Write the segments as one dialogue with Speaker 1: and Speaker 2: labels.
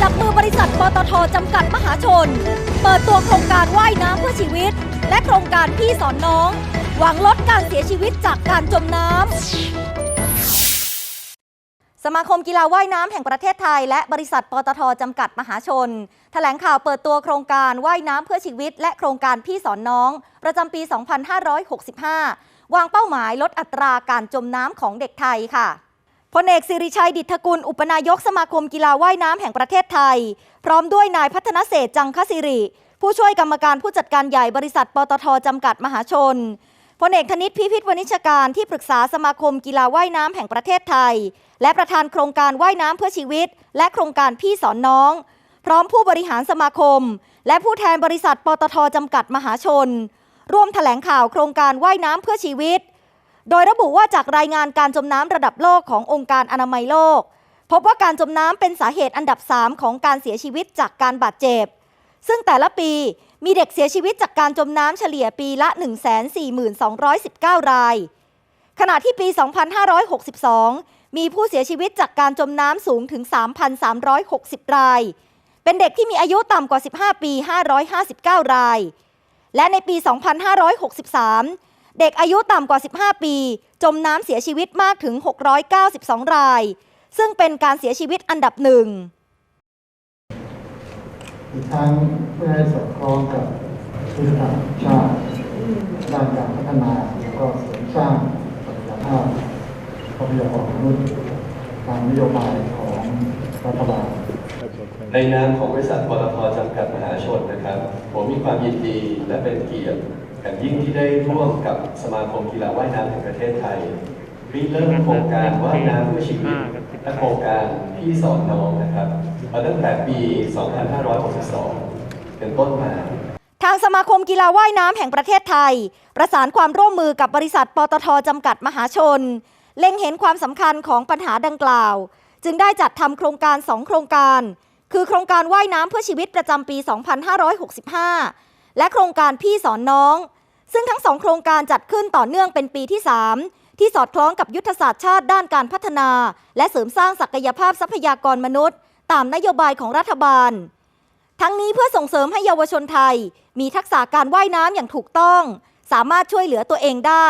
Speaker 1: จับมือบริษัทปตทจำกัดมหาชน เปิดตัวโครงการว่ายน้ำเพื่อชีวิต และโครงการพี่สอนน้อง หวังลดการเสียชีวิตจากการจมน้ำสมาคมกีฬาว่ายน้ำแห่งประเทศไทย และบริษัทปตทจำกัดมหาชน แถลงข่าวเปิดตัวโครงการว่ายน้ำเพื่อชีวิต และโครงการพี่สอนน้อง ประจำปี 2565 วางเป้าหมายลดอัตราการจมน้ำของเด็กไทยค่ะ พลเอกสิริชัยดิษฐกุล อุปนายกสมาคมกีฬาว่ายน้ำแห่งประเทศไทย พร้อมด้วยนายพัฒนเศรษจังคสิริ ผู้ช่วยกรรมการผู้จัดการใหญ่บริษัทปตทจำกัดมหาชนพลเอกธนิตพิพิธวณิชการที่ปรึกษาสมาคมกีฬาว่ายน้ำแห่งประเทศไทย และประธานโครงการว่ายน้ำเพื่อชีวิต และโครงการพี่สอนน้อง พร้อมผู้บริหารสมาคม และผู้แทนบริษัทปตทจำกัดมหาชน ร่วมแถลงข่าวโครงการว่ายน้ำเพื่อชีวิต โดยระบุว่าจากรายงานการจมน้ำระดับโลกขององค์การอนามัยโลก พบว่าการจมน้ำเป็นสาเหตุอันดับ 3 ของการเสียชีวิตจากการบาดเจ็บ ซึ่งแต่ละปีมีเด็กเสียชีวิตจากการจมน้ำเฉลี่ยปีละ 14219 ราย ขณะที่ปี 2562 มีผู้เสียชีวิตจากการจมน้ำสูงถึง 3,360 ราย เป็นเด็กที่มีอายุต่ำกว่า 15 ปี 559 ราย และในปี 2563 เด็กอายุต่ำกว่า 15 ปี จมน้ำเสียชีวิตมากถึง 692 ราย ซึ่งเป็นการเสียชีวิตอันดับหนึ่ง
Speaker 2: อีกทั้งเพื่อให้สอดคล้องกับยุทธศาสตร์ชาติด้านการพัฒนาและก็เสริมสร้างศักยภาพทรัพยากรมนุษย์ตามนโยบายของรัฐบาล
Speaker 3: ในนามของบริษัทปตทจำกัดมหาชนนะครับ ผมมีความยินดีและเป็นเกียรติ อย่างยิ่งที่ได้ร่วมกับสมาคมกีฬาว่ายน้ำแห่งประเทศไทยริเริ่มโครงการว่ายน้ำเพื่อชีวิตและโครงการพี่สอนน้องนะครับมาตั้งแต่ปี 2562 เป็นต้นมา
Speaker 1: ทางสมาคมกีฬาว่ายน้ำแห่งประเทศไทย ประสานความร่วมมือกับบริษัทปตทจำกัดมหาชน เล็งเห็นความสำคัญของปัญหาดังกล่าว จึงได้จัดทำโครงการ 2 โครงการ คือโครงการว่ายน้ำเพื่อชีวิตประจำปี 2565 และโครงการพี่สอนน้อง ซึ่งทั้งสองโครงการจัดขึ้นต่อเนื่องเป็นปีที่ 3 ที่สอดคล้องกับยุทธศาสตร์ชาติด้านการพัฒนา และเสริมสร้างศักยภาพทรัพยากรมนุษย์ ตามนโยบายของรัฐบาล ทั้งนี้เพื่อส่งเสริมให้เยาวชนไทย มีทักษะการว่ายน้ำอย่างถูกต้อง สามารถช่วยเหลือตัวเองได้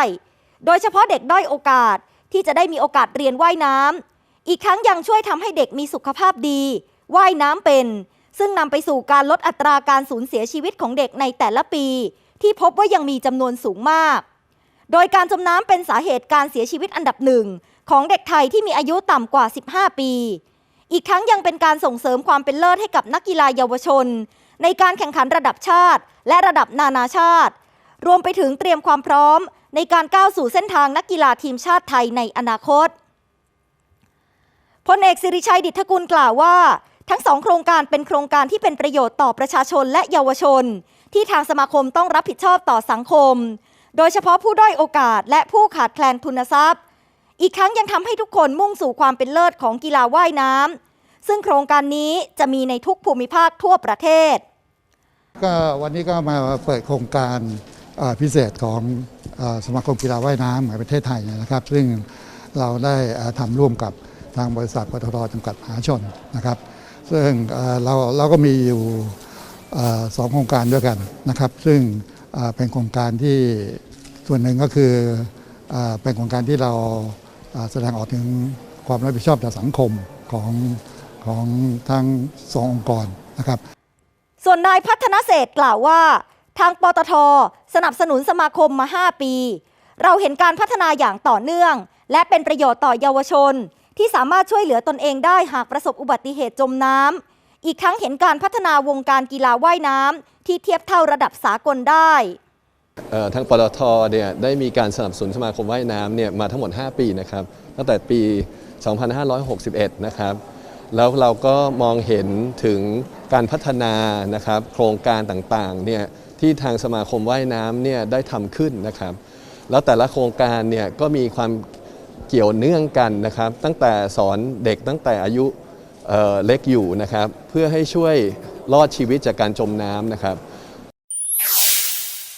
Speaker 1: โดยเฉพาะเด็กด้อยโอกาสที่จะได้มีโอกาสเรียนว่ายน้ำอีกทั้งยังช่วยทำให้เด็กมีสุขภาพดี ว่ายน้ำเป็น ซึ่งนำไปสู่การลดอัตราการสูญเสียชีวิตของเด็กในแต่ละปี ที่พบว่ายังมีจำนวนสูงมาก โดยการจมน้ำเป็นสาเหตุการเสียชีวิตอันดับหนึ่งของเด็กไทยที่มีอายุต่ำกว่า 15 ปี อีกทั้งยังเป็นการส่งเสริมความเป็นเลิศให้กับนักกีฬาเยาวชน ในการแข่งขันระดับชาติ และระดับนานาชาติ รวมไปถึงเตรียมความพร้อม ในการก้าวสู่เส้นทางนักกีฬาทีมชาติไทยในอนาคตพลเอกสิริชัยดิษฐกุลกล่าวว่า ทั้งสองโครงการเป็นโครงการที่เป็นประโยชน์ต่อประชาชนและเยาวชน ที่ทางสมาคมต้องรับผิดชอบต่อสังคม โดยเฉพาะผู้ด้อยโอกาสและผู้ขาดแคลนทุนทรัพย์ อีกครั้งยังทำให้ทุกคนมุ่งสู่ความเป็นเลิศของกีฬาว่ายน้ำซึ่งโครงการนี้จะมีในทุกภูมิภาคทั่วประเทศ
Speaker 2: ก็วันนี้ก็มาเปิดโครงการพิเศษของสมาคมกีฬาว่ายน้ำแห่งประเทศไทยนะครับ ซึ่งเราได้ทำร่วมกับทางบริษัทปตทจำกัดมหาชนนะครับ ซึ่งเราเราก็มีอยู่สองโครงการด้วยกันนะครับ ซึ่งเป็นโครงการที่ส่วนหนึ่งก็คือเป็นโครงการที่เราแสดงออกถึงความรับผิดชอบต่อสังคมของของทั้งสององค์กรนะครับ
Speaker 1: ส่วนนายพัฒนเศษกล่าวว่า ทางปตทสนับสนุนสมาคมมา 5 ปี เราเห็นการพัฒนาอย่างต่อเนื่อง และเป็นประโยชน์ต่อเยาวชน ที่สามารถช่วยเหลือตนเองได้หากประสบอุบัติเหตุจมน้ำอีกทั้งเห็นการพัฒนาวงการกีฬาว่ายน้ำที่เทียบเท่าระดับสากลได้
Speaker 4: เอ่อทางปตทเนี่ยได้มีการสนับสนุนสมาคมว่ายน้ำเนี่ยมาทั้งหมด 5 ปีนะครับตั้งแต่ปี 2561 นะครับแล้วเราก็มองเห็นถึงการพัฒนานะครับโครงการต่างๆเนี่ยที่ทางสมาคมว่ายน้ำเนี่ยได้ทำขึ้นนะครับ แล้วแต่ละโครงการเนี่ยก็มีความ เกี่ยวเนื่องกันนะครับ ตั้งแต่สอนเด็กตั้งแต่อายุเเล็กอยู่นะครับ เพื่อให้ช่วยรอดชีวิตจากการจมน้ำนะครับ